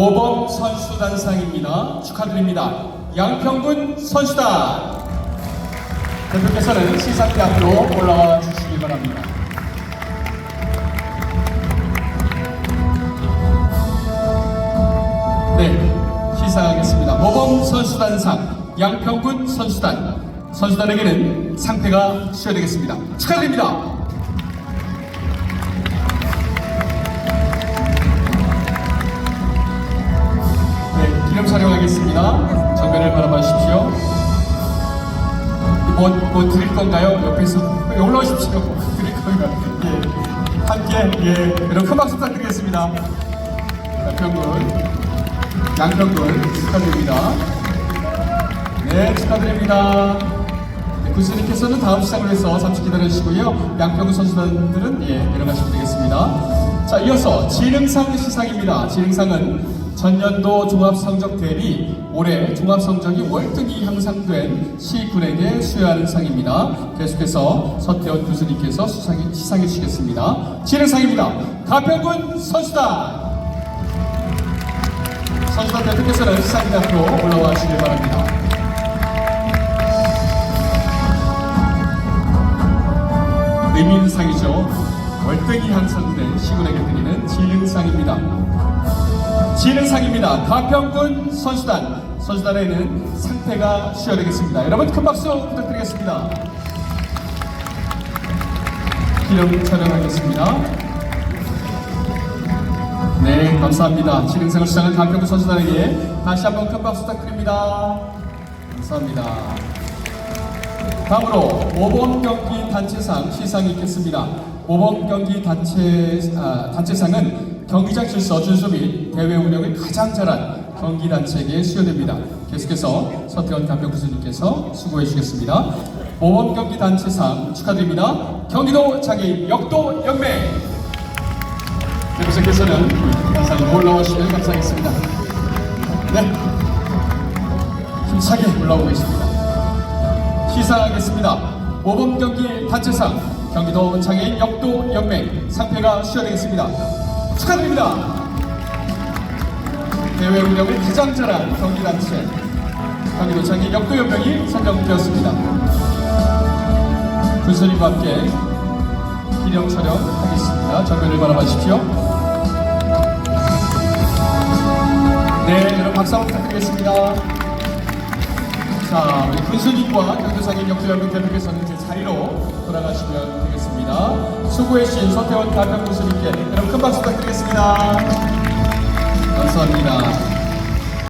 모범 선수단상입니다. 축하드립니다. 양평군 선수단 대표께서는 시상대 앞으로 올라와 주시기 바랍니다. 네, 시상하겠습니다. 모범 선수단상 양평군 선수단 선수단에게는 상패가 수여되겠습니다. 축하드립니다. 정면을 바라봐 주십시오. 뭐, 뭐 드릴 건가요? 옆에서 네, 올라오십시오. 드릴 건가요? 예. 함께, 예. 여러분 큰 박수 부탁드리겠습니다. 양평군, 양평군 축하드립니다. 네, 축하드립니다. 네, 군수님께서는 다음 시상을 위해서 잠시 기다려주시고요. 양평군 선수단들은 예, 내려가시면 되겠습니다. 자, 이어서 지능상 시상입니다. 지능상은 전년도 종합성적 대비 올해 종합성적이 월등히 향상된 시군에게 수여하는 상입니다. 계속해서 서태원 교수님께서 수상해, 시상해 주시겠습니다. 지능상입니다. 가평군 선수단! 선수단 대표께서는 시상대 앞으로 올라와 주시길 바랍니다. 의민상이죠. 월등히 향상된 시군에게 드리는 지능상입니다. 지능상입니다. 가평군 선수단. 선수단에는 상패가 수여되겠습니다. 여러분 큰 박수 부탁드리겠습니다. 기념 촬영하겠습니다. 네, 감사합니다. 지능상을 수상한 가평군 선수단에게 다시 한번 큰 박수 부탁드립니다. 감사합니다. 다음으로 모범 경기 단체상 시상이 있겠습니다. 모범 경기 단체 아, 단체상은 경기장 질서 준수 및 대회 운영을 가장 잘한 경기 단체에게 수여됩니다. 계속해서 서태원 감독 교수님께서 수고해 주시겠습니다. 모범 경기 단체상 축하드립니다. 경기도 장애인 역도 연맹 대표님께서는 항상 올라오시면 감사하겠습니다. 네, 힘차게 올라오고 있습니다. 시상하겠습니다. 모범 경기 단체상 경기도 장애인 역도 연맹 상패가 수여되겠습니다. 축하드립니다. 대회 운영을 가장 잘한 경기 단체 경기도 장애인 역도 연맹이 선정되었습니다. 군수님과 함께 기념 촬영하겠습니다. 정면을 바라봐 주십시오. 네, 여러분 박수 한번 부탁드리겠습니다. 자, 우리 군수님과 경주상인 역도연맹 대표께서는 이제 자리로 돌아가시면 되겠습니다. 수고해주신 서태원 가평 군수님께 여러분 큰 박수 부탁드리겠습니다. 감사합니다.